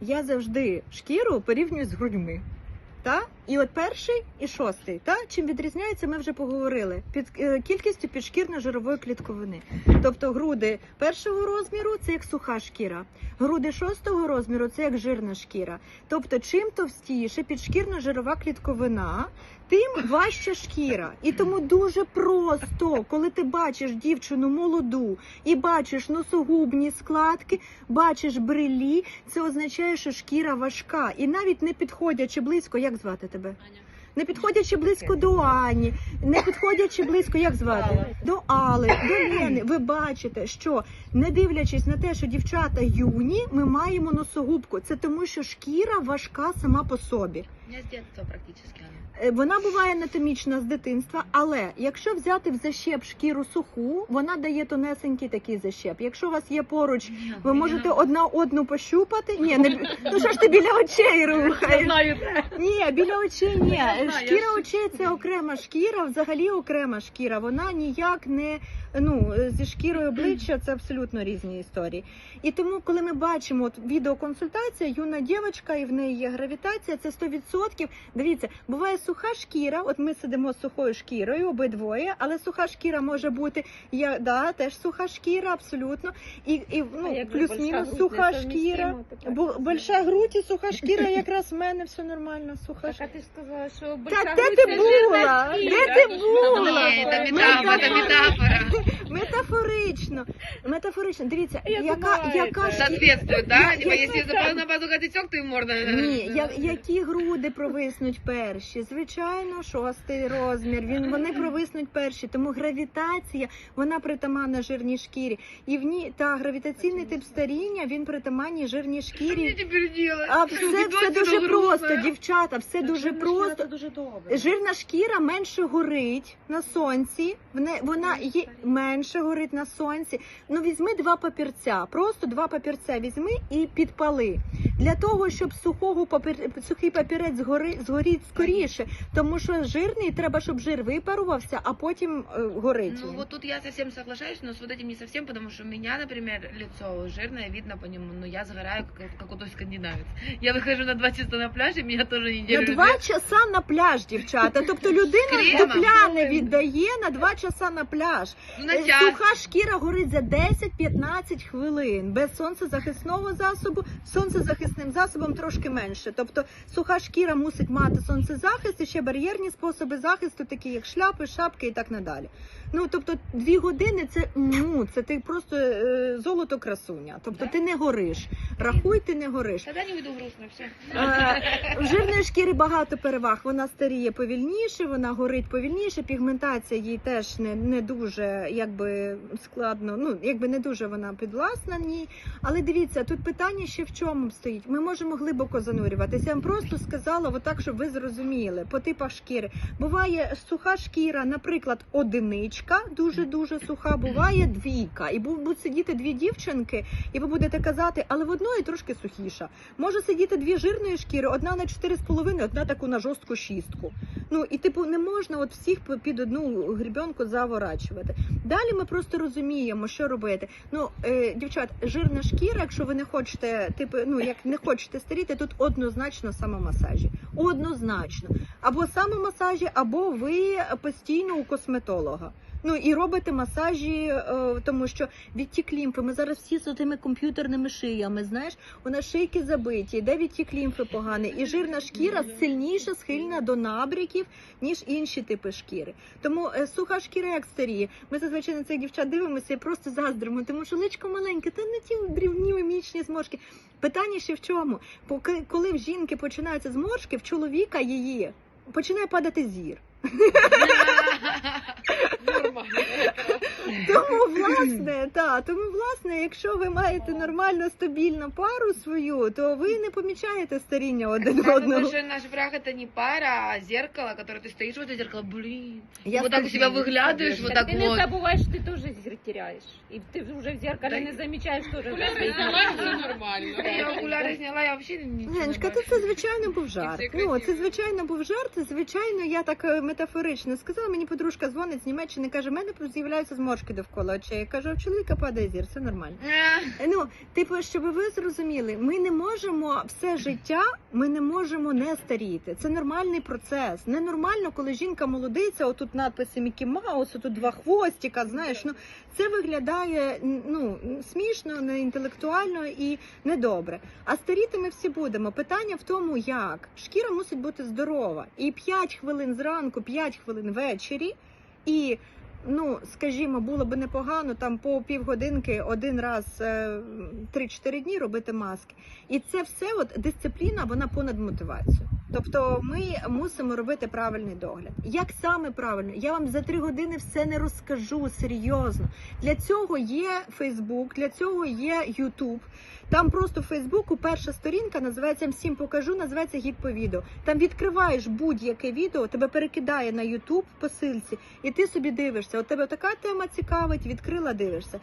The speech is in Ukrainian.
я завжди шкіру порівнюю з грудьми. Та? І от перший і шостий. Та? Чим відрізняється, ми вже поговорили. Під е, кількістю підшкірно-жирової клітковини. Тобто груди першого розміру це як суха шкіра, груди шостого розміру це як жирна шкіра. Тобто, чим товстіше підшкірно-жирова клітковина, тим важча шкіра. І тому дуже просто, коли ти бачиш дівчину молоду і бачиш носогубні складки, бачиш брилі, це означає, що шкіра важка. І навіть не підходячи близько, як звати тебе? Не підходячи близько до Ані, не підходячи близько, як звати? До Али, до Лени. Ви бачите, що не дивлячись на те, що дівчата юні, ми маємо носогубку. Це тому, що шкіра важка сама по собі. С детства практически она. Е, Вона буває анатомічна з дитинства, але якщо взяти в защеп шкіру суху, вона дає тонесенький такий защеп. Якщо у вас є поруч, ви можете одна одну пощупати. Ні, не бі- ну що ж ти біля очей рухаєш? знаю, Ні, біля очей ні. знаю, Шкіра я очей це окрема шкіра, взагалі окрема шкіра. Вона ніяк не ну зі шкірою обличчя це абсолютно різні історії. І тому, коли ми бачимо от, відеоконсультація, юна дівчинка, і в неї є гравітація, це 100%. Дивіться, буває суха шкіра. От ми сидимо з сухою шкірою, обидвоє, але суха шкіра може бути я да, теж суха шкіра, абсолютно. І, і ну, плюс-мінус суха шкіра. Бо большая грудь і суха шкіра, якраз в мене все нормально, суха Так, шкіра. а ти ж сказала, що Та большая де ти була? Де ти була? Это метафора, это метафора. Метафорично. Метафорично. Дивіться, Як яка, яка ж Соответствует, да? Я- Типа, я- если запал на базука течок, то и можно. ні, я, які груди провиснуть перші? Звичайно, шостий розмір. Він вони провиснуть перші. Тому гравітація вона притаманна жирній шкірі. І в ній та гравітаційний тип старіння він притаманній жирній шкірі. А все, все дуже просто, дівчата, все дуже просто. дуже добре. Жирна шкіра менше горить на сонці. Вона є менше горить на сонці. Ну візьми два папірця, просто два папірця візьми і підпали. Для того, щоб сухого папір... сухий папірець згори... згоріть скоріше, тому що жирний треба, щоб жир випарувався, а потім е, горить. Ну вот тут я совсем соглашаюсь, но с вот этим не совсем, потому что у меня, например, лицо жирное, видно по нему, но я загораю как, как у той скандинавец. Я выхожу на два часа на пляж, и меня тоже На неделю... два часа на пляж, дівчата. Тобто людина Кремом. дупля віддає на два часа на пляж. Ну, на Е, час. Суха шкіра горить за 10-15 хвилин. Без сонцезахисного засобу, сонцезахисним засобом трошки менше. Тобто суха шкіра мусить мати сонцезахист і ще бар'єрні способи захисту, такі як шляпи, шапки і так надалі. Ну тобто дві години це ну це ти просто е, золото красуня. Тобто ти не гориш. Рахуй, ти не гориш. Тогда не буду грустно, все. В жирної шкіри багато переваг. Вона старіє повільніше, вона горить повільніше. Пігментація їй теж не, не дуже якби складно. Ну якби не дуже вона підвласна ній. Але дивіться, тут питання ще в чому стоїть. Ми можемо глибоко занурюватися. Я вам просто сказала, отак, щоб ви зрозуміли по типах шкіри. Буває суха шкіра, наприклад, одиничка, дуже дуже суха. Буває двійка, і будуть сидіти дві дівчинки, і ви будете казати, але в одної трошки сухіша. Може сидіти дві жирної шкіри, одна на 4,5, одна таку на жорстку шістку. Ну і типу не можна от всіх під одну грібенку заворачувати. Далі ми просто розуміємо, що робити. Ну, е, дівчат, жирна шкіра, якщо ви не хочете, типу, ну як не хочете старіти, тут однозначно самомасажі. Однозначно. Або самомасажі, або ви постійно у косметолога. Ну і робите масажі, е, тому що відтік лімфи. Ми зараз всі з тими комп'ютерними шиями. Знаєш, у нас шийки забиті, де відтік лімфи поганий, і жирна шкіра сильніше схильна до набряків, ніж інші типи шкіри. Тому е, суха шкіра як старіє. Ми зазвичай на цих дівчат дивимося і просто заздримо, тому що личко маленьке, та не ті дрібні мімічні зморшки. Питання ще в чому? Поки коли в жінки починаються зморшки, в чоловіка її починає падати зір. Нормально. Тому власне, та тому власне, якщо ви маєте нормально стабільну пару свою, то ви не помічаєте старіння один Самый одного. большой наш враг это не пара, а зеркало, которое ты стоишь в это зеркало, блин. Я вот так у скажу, себя выглядываешь, вот Так так ти не вот. забуваєш, ти теж зір теряєш. І ти вже в зеркалі Та не й- замічаєш теж. нормально. Я окуляри зняла, я вообще не Леночка, то це звичайно був жарт. всі Ну, це красиві. звичайно був жарт. Звичайно, я так е, метафорично сказала. Мені подружка дзвонить з Німеччини, каже, в мене з'являються зморшки зморшки довкола очей. Я кажу, у чоловіка падає зір, це нормально. Э, Ну, типу, щоб ви зрозуміли, ми не можемо все життя, ми не можемо не старіти. Це нормальний процес. Ненормально, коли жінка молодиця, отут надписи Мікі Маус, отут два хвостика. Знаєш, ну це виглядає ну смішно, неінтелектуально і недобре. А старіти ми всі будемо. Питання в тому, як шкіра мусить бути здорова, і 5 хвилин зранку, 5 хвилин ввечері, і Ну, скажімо, було би непогано там по півгодинки один раз е, 3-4 дні робити маски. І це все, от дисципліна, вона понад мотивацію. Тобто ми мусимо робити правильний догляд. Як саме правильно? Я вам за 3 години все не розкажу серйозно. Для цього є Фейсбук, для цього є Ютуб. Там просто в Фейсбуку перша сторінка називається всім покажу, називається гід по відео. Там відкриваєш будь-яке відео, тебе перекидає на Ютуб посилці, і ти собі дивишся. От тебе така тема цікавить, відкрила, дивишся.